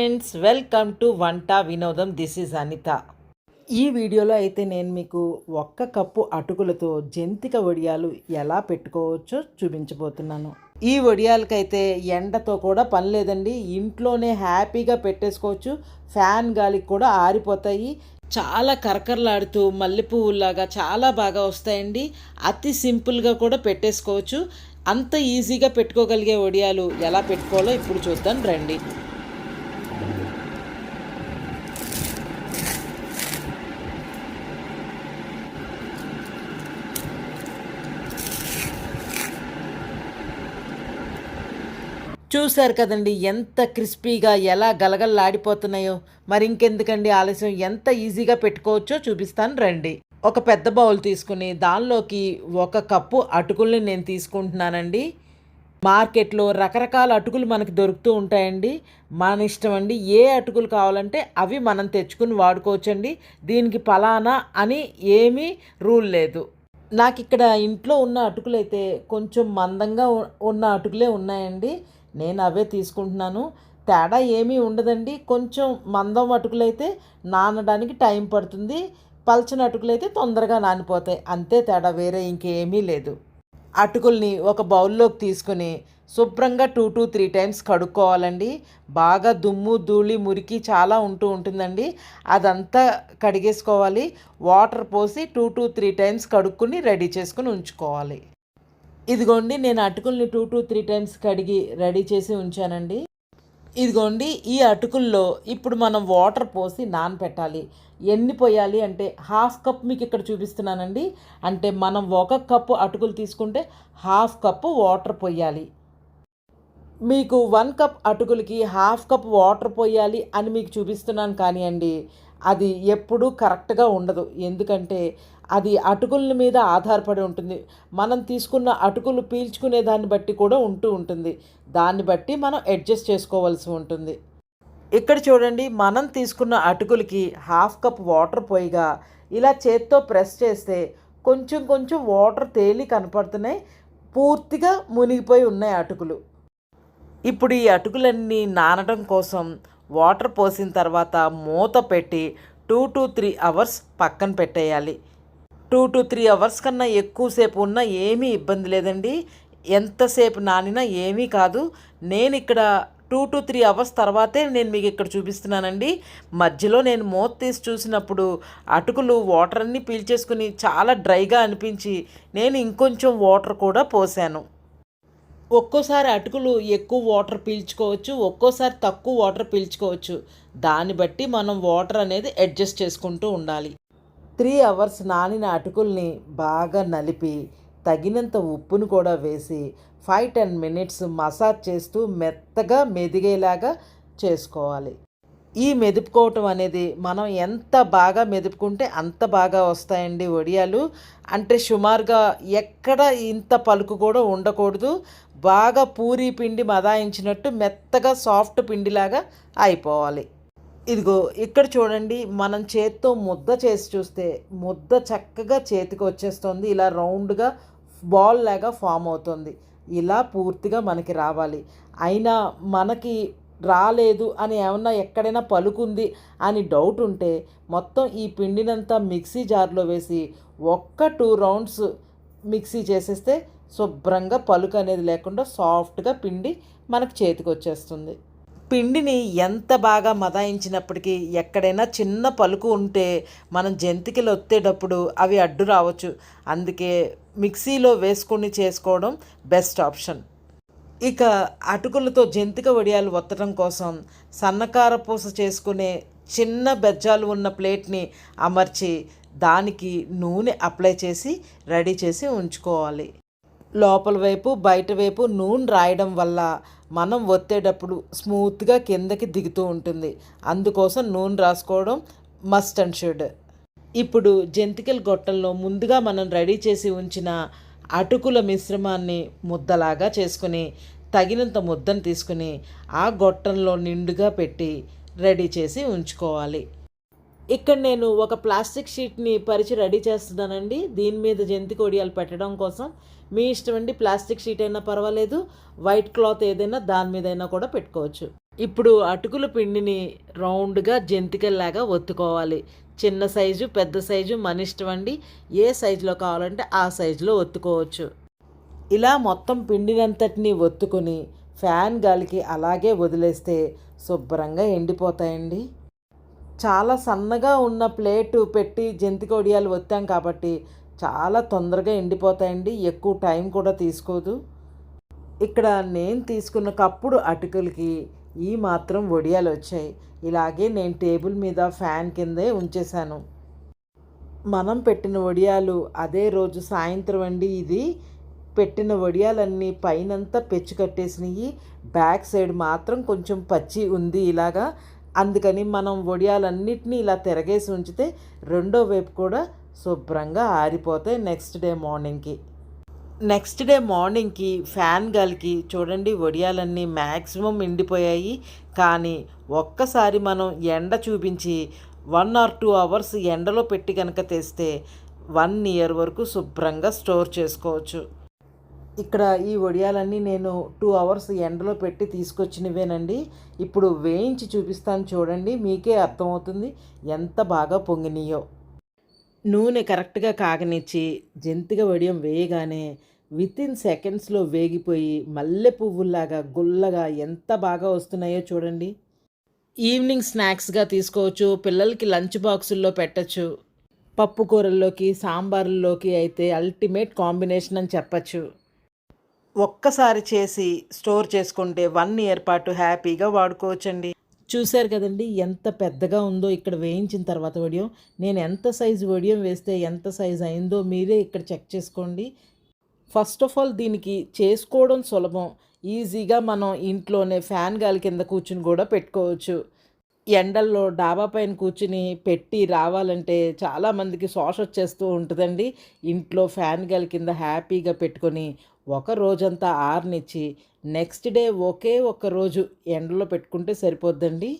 Friends welcome to Vanta Vinodam. This is Anitha. ఈ వీడియోలో అయితే నేను మీకు ఒక్క కప్పు అటుకులతో జంతిక వడియాలు ఎలా పెట్టుకోవచ్చో చూపించబోతున్నాను. ఈ వడియాలకైతే ఎండతో కూడా పని లేదండి. ఇంట్లోనే హ్యాపీగా పెట్టేసుకోవచ్చు. ఫ్యాన్ గాలికి కూడా ఆరిపోతాయి. చాలా కరకరలాడుతూ మల్లెపువ్వులాగా చాలా బాగా వస్తాయండి. అతి సింపుల్గా కూడా పెట్టేసుకోవచ్చు. అంత ఈజీగా పెట్టుకోగలిగే వడియాలు ఎలా పెట్టుకోవాలో ఇప్పుడు చూద్దాం రండి. చూశారు కదండి ఎంత క్రిస్పీగా ఎలా గలగలలాడిపోతున్నాయో. మరి ఇంకెందుకండి ఆలస్యం? ఎంత ఈజీగా పెట్టుకోవచ్చో చూపిస్తాను రండి. ఒక పెద్ద బౌల్ తీసుకుని దానిలోకి ఒక కప్పు అటుకుల్ని నేను తీసుకుంటున్నానండి. మార్కెట్లో రకరకాల అటుకులు మనకి దొరుకుతూ ఉంటాయండి. మన ఇష్టం అండి. ఏ అటుకులు కావాలంటే అవి మనం తెచ్చుకుని వాడుకోవచ్చండి. దీనికి ఫలానా అని ఏమీ రూల్ లేదు. నాకు ఇక్కడ ఇంట్లో ఉన్న అటుకులు అయితే కొంచెం మందంగా ఉన్న అటుకులే ఉన్నాయండి. నేను అవే తీసుకుంటున్నాను. తేడా ఏమీ ఉండదండి. కొంచెం మందం అటుకులైతే నానడానికి టైం పడుతుంది. పల్చని అటుకులైతే తొందరగా నానిపోతాయి. అంతే తేడా వేరే ఇంకేమీ లేదు. అటుకుల్ని ఒక బౌల్లోకి తీసుకుని శుభ్రంగా టూ టు త్రీ టైమ్స్ కడుక్కోవాలండి. బాగా దుమ్ము ధూళి మురికి చాలా ఉంటూ ఉంటుందండి. అదంతా కడిగేసుకోవాలి. వాటర్ పోసి టూ టు త్రీ టైమ్స్ కడుక్కుని రెడీ చేసుకుని ఉంచుకోవాలి. ఇదిగోండి నేను అటుకుల్ని టూ టు త్రీ టైమ్స్ కడిగి రెడీ చేసి ఉంచానండి. ఇదిగోండి ఈ అటుకుల్లో ఇప్పుడు మనం వాటర్ పోసి నానపెట్టాలి. ఎన్ని పోయాలి అంటే హాఫ్ కప్ మీకు ఇక్కడ చూపిస్తున్నానండి. అంటే మనం ఒక కప్పు అటుకులు తీసుకుంటే హాఫ్ కప్పు వాటర్ పోయాలి. మీకు వన్ కప్ అటుకులకి హాఫ్ కప్ వాటర్ పోయాలి అని మీకు చూపిస్తున్నాను కానీ అండి అది ఎప్పుడూ కరెక్ట్గా ఉండదు. ఎందుకంటే అది అటుకుల మీద ఆధారపడి ఉంటుంది. మనం తీసుకున్న అటుకులు పీల్చుకునే దాన్ని బట్టి కూడా ఉంటూ ఉంటుంది. దాన్ని బట్టి మనం అడ్జస్ట్ చేసుకోవాల్సి ఉంటుంది. ఇక్కడ చూడండి మనం తీసుకున్న అటుకులకి హాఫ్ కప్ వాటర్ పోయిగా ఇలా చేత్తో ప్రెస్ చేస్తే కొంచెం కొంచెం వాటర్ తేలి కనపడుతున్నాయి. పూర్తిగా మునిగిపోయి ఉన్నాయి అటుకులు. ఇప్పుడు ఈ అటుకులన్నీ నానడం కోసం వాటర్ పోసిన తర్వాత మూత పెట్టి టూ టు త్రీ అవర్స్ పక్కన పెట్టేయాలి. టూ టు త్రీ అవర్స్ కన్నా ఎక్కువసేపు ఉన్నా ఏమీ ఇబ్బంది లేదండి. ఎంతసేపు నానినా ఏమీ కాదు. నేను ఇక్కడ టూ టు త్రీ అవర్స్ తర్వాతే నేను మీకు ఇక్కడ చూపిస్తున్నానండి. మధ్యలో నేను మూత తీసి చూసినప్పుడు అటుకులు వాటర్ అన్నీ పీల్చేసుకుని చాలా డ్రైగా అనిపించి నేను ఇంకొంచెం వాటర్ కూడా పోసాను. ఒక్కోసారి అటుకులు ఎక్కువ వాటర్ పీల్చుకోవచ్చు ఒక్కోసారి తక్కువ వాటర్ పీల్చుకోవచ్చు. దాన్ని బట్టి మనం వాటర్ అనేది అడ్జస్ట్ చేసుకుంటూ ఉండాలి. త్రీ అవర్స్ నానిన అటుకుల్ని బాగా నలిపి తగినంత ఉప్పును కూడా వేసి ఫైవ్ టెన్ మినిట్స్ మసాజ్ చేస్తూ మెత్తగా మెదిగేలాగా చేసుకోవాలి. ఈ మెదుపుకోవటం అనేది మనం ఎంత బాగా మెదుపుకుంటే అంత బాగా వస్తాయండి వడియాలు అంటే సుమారుగా ఎక్కడ ఇంత పలుకు కూడా ఉండకూడదు. బాగా పూరి పిండి మదాయించినట్టు మెత్తగా సాఫ్ట్ పిండిలాగా అయిపోవాలి. ఇదిగో ఇక్కడ చూడండి మనం చేత్తో ముద్ద చేసి చూస్తే ముద్ద చక్కగా చేతికి వచ్చేస్తుంది. ఇలా రౌండ్గా బాల్ లాగా ఫామ్ అవుతుంది. ఇలా పూర్తిగా మనకి రావాలి. అయినా మనకి రాలేదు అని ఏమన్నా ఎక్కడైనా పలుకుంది అని డౌట్ ఉంటే మొత్తం ఈ పిండినంతా మిక్సీ జార్లో వేసి ఒక్క టూ రౌండ్స్ మిక్సీ చేసేస్తే శుభ్రంగా పలుకు అనేది లేకుండా సాఫ్ట్గా పిండి మనకు చేతికి వచ్చేస్తుంది. పిండిని ఎంత బాగా మదాయించినప్పటికీ ఎక్కడైనా చిన్న పలుకు ఉంటే మనం జంతికలు ఒత్తేటప్పుడు అవి అడ్డు రావచ్చు. అందుకే మిక్సీలో వేసుకొని చేసుకోవడం బెస్ట్ ఆప్షన్. ఇక అటుకులతో జంతిక వడియాలు ఒత్తడం కోసం సన్నకార పూస చేసుకునే చిన్న బెజ్జాలు ఉన్న ప్లేట్ని అమర్చి దానికి నూనె అప్లై చేసి రెడీ చేసి ఉంచుకోవాలి. లోపల వైపు బయట వైపు నూనె రాయడం వల్ల మనం ఒత్తేటప్పుడు స్మూత్గా కిందకి దిగుతూ ఉంటుంది. అందుకోసం నూనె రాసుకోవడం మస్ట్ అండ్ షుడ్ ఇప్పుడు జంతికల గొట్టంలో ముందుగా మనం రెడీ చేసి ఉంచిన అటుకుల మిశ్రమాన్ని ముద్దలాగా చేసుకుని తగినంత ముద్దను తీసుకుని ఆ గొట్టంలో నిండుగా పెట్టి రెడీ చేసి ఉంచుకోవాలి. ఇక్కడ నేను ఒక ప్లాస్టిక్ షీట్ని పరిచి రెడీ చేస్తున్నానండి. దీని మీద జంతి కొడియాలు పెట్టడం కోసం. మీ ఇష్టం అండి ప్లాస్టిక్ షీట్ అయినా పర్వాలేదు వైట్ క్లాత్ ఏదైనా దాని మీద అయినా కూడా పెట్టుకోవచ్చు. ఇప్పుడు అటుకుల పిండిని రౌండ్గా జంతికల్లాగా ఒత్తుకోవాలి. చిన్న సైజు పెద్ద సైజు మన ఇష్టం అండి. ఏ సైజులో కావాలంటే ఆ సైజులో ఒత్తుకోవచ్చు. ఇలా మొత్తం పిండినంతటిని ఒత్తుకొని ఫ్యాన్ గాలికి అలాగే వదిలేస్తే శుభ్రంగా ఎండిపోతాయండి. చాలా సన్నగా ఉన్న ప్లేటు పెట్టి జంతిక వడియాలు ఒత్తాం కాబట్టి చాలా తొందరగా ఎండిపోతాయండి. ఎక్కువ టైం కూడా తీసుకోదు. ఇక్కడ నేను తీసుకున్న కప్పుడు అటుకులకి ఈ మాత్రం వడియాలు వచ్చాయి. ఇలాగే నేను టేబుల్ మీద ఫ్యాన్ కిందే ఉంచేశాను. మనం పెట్టిన వడియాలు అదే రోజు సాయంత్రం అండి ఇది. పెట్టిన వడియాలన్నీ పైనంతా పెచ్చు కట్టేసినవి బ్యాక్ సైడ్ మాత్రం కొంచెం పచ్చి ఉంది ఇలాగా. అందుకని మనం వడియాలన్నిటినీ ఇలా తిరగేసి ఉంచితే రెండో వైపు కూడా శుభ్రంగా ఆరిపోతాయి నెక్స్ట్ డే మార్నింగ్కి. నెక్స్ట్ డే మార్నింగ్కి ఫ్యాన్ గాలికి చూడండి వడియాలన్నీ మ్యాక్సిమం ఎండిపోయాయి. కానీ ఒక్కసారి మనం ఎండ చూపించి వన్ ఆర్ టూ అవర్స్ ఎండలో పెట్టి కనుక తెస్తే వన్ ఇయర్ వరకు శుభ్రంగా స్టోర్ చేసుకోవచ్చు. ఇక్కడ ఈ వడియాలన్నీ నేను టూ అవర్స్ ఎండలో పెట్టి తీసుకొచ్చినవేనండి. ఇప్పుడు వేయించి చూపిస్తాను చూడండి మీకే అర్థమవుతుంది ఎంత బాగా పొంగినాయో. నూనె కరెక్ట్గా కాగనిచ్చి జంతిక వడియం వేయగానే విత్ ఇన్ సెకండ్స్లో వేగిపోయి మల్లె పువ్వుల్లాగా గుల్లగా ఎంత బాగా వస్తున్నాయో చూడండి. ఈవినింగ్ స్నాక్స్గా తీసుకోవచ్చు పిల్లలకి లంచ్ బాక్సుల్లో పెట్టచ్చు పప్పు కూరల్లోకి సాంబార్లోకి అయితే అల్టిమేట్ కాంబినేషన్ అని చెప్పచ్చు. ఒక్కసారి చేసి స్టోర్ చేసుకుంటే వన్ ఇయర్ పాటు హ్యాపీగా వాడుకోవచ్చండి. చూశారు కదండి ఎంత పెద్దగా ఉందో ఇక్కడ వేయించిన తర్వాత వడియం. నేను ఎంత సైజు వడియం వేస్తే ఎంత సైజు అయిందో మీరే ఇక్కడ చెక్ చేసుకోండి. ఫస్ట్ ఆఫ్ ఆల్ దీనికి చేసుకోవడం సులభం. ఈజీగా మనం ఇంట్లోనే ఫ్యాన్ గాలి కింద కూర్చుని కూడా పెట్టుకోవచ్చు. ఎండల్లో డాబా పైన కూర్చుని పెట్టి రావాలంటే చాలామందికి శోష వచ్చేస్తూ ఉంటుందండి. ఇంట్లో ఫ్యాన్ గాలి కింద హ్యాపీగా పెట్టుకొని ఒక రోజంతా ఆరనిచ్చి నెక్స్ట్ డే ఒకే ఒక్క రోజు ఎండలో పెట్టుకుంటే సరిపోద్దండి.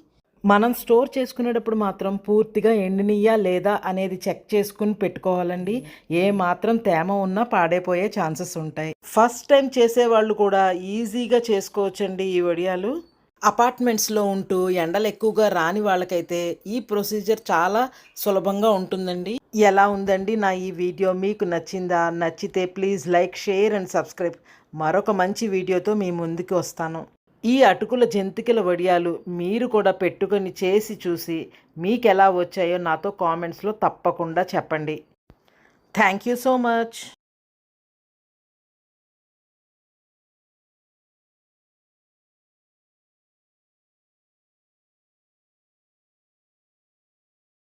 మనం స్టోర్ చేసుకునేటప్పుడు మాత్రం పూర్తిగా ఎండినియ్యా లేదా అనేది చెక్ చేసుకుని పెట్టుకోవాలండి. ఏ మాత్రం తేమ ఉన్నా పాడైపోయే ఛాన్సెస్ ఉంటాయి. ఫస్ట్ టైం చేసేవాళ్ళు కూడా ఈజీగా చేసుకోవచ్చండి ఈ వడియాలు. అపార్ట్మెంట్స్లో ఉంటూ ఎండలు ఎక్కువగా రాని వాళ్ళకైతే ఈ ప్రొసీజర్ చాలా సులభంగా ఉంటుందండి. ఎలా ఉందండి నా ఈ వీడియో? మీకు నచ్చిందా? నచ్చితే please like share and subscribe. మరొక మంచి వీడియోతో మీ ముందుకు వస్తాను. ఈ అటుకుల జంతికల వడియాలు మీరు కూడా పెట్టుకొని చేసి చూసి మీకు ఎలా వచ్చాయో నాతో కామెంట్స్లో తప్పకుండా చెప్పండి. Thank you so much.